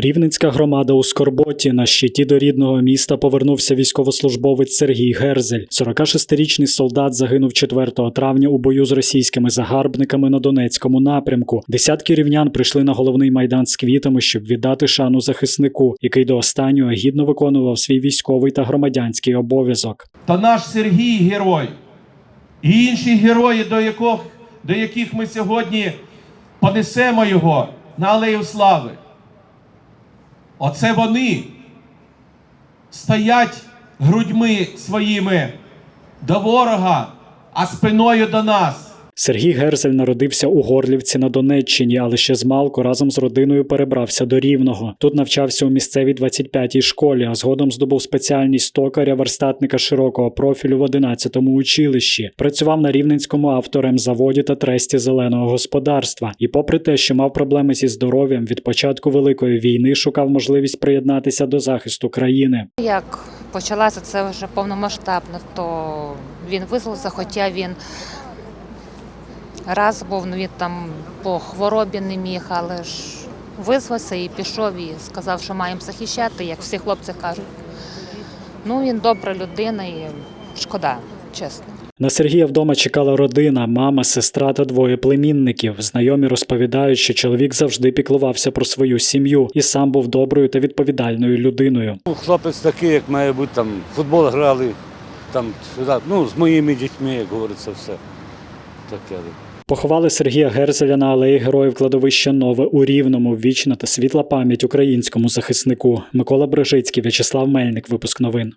Рівненська громада у Скорботі на щиті до рідного міста повернувся військовослужбовець Сергій Герзель. 46-річний солдат загинув 4 травня у бою з російськими загарбниками на Донецькому напрямку. Десятки рівнян прийшли на головний майдан з квітами, щоб віддати шану захиснику, який до останнього гідно виконував свій військовий та громадянський обов'язок. Та наш Сергій герой. І інші герої, до яких, до яких ми сьогодні понесемо його на алею слави. Оце вони стоять грудьми своїми до ворога, а спиною до нас. Сергій Герзель народився у Горлівці на Донеччині, але ще з малку разом з родиною перебрався до Рівного. Тут навчався у місцевій 25-й школі, а згодом здобув спеціальність токаря верстатника широкого профілю в 11-му училищі. Працював на рівненському авторемзаводі та тресті зеленого господарства. І, попри те, що мав проблеми зі здоров'ям, від початку великої війни шукав можливість приєднатися до захисту країни. Як почалася це вже повномасштабно, то він визвався, хоча він раз був, ну він там по хворобі не міг, але ж визвався і пішов і сказав, що маємо захищати, як всі хлопці кажуть. Ну, він добра людина і шкода, чесно. На Сергія вдома чекала родина, мама, сестра та двоє племінників. Знайомі розповідають, що чоловік завжди піклувався про свою сім'ю і сам був доброю та відповідальною людиною. Ну, Хлопець такий, як має бути, там футбол грали, там сюди, ну, з моїми дітьми, як говориться, все. Таке. Поховали Сергія Герзеля на алеї Героїв кладовища Нове у Рівному. Вічна та світла пам'ять українському захиснику. Микола Брежицький, В'ячеслав Мельник. Випуск новин.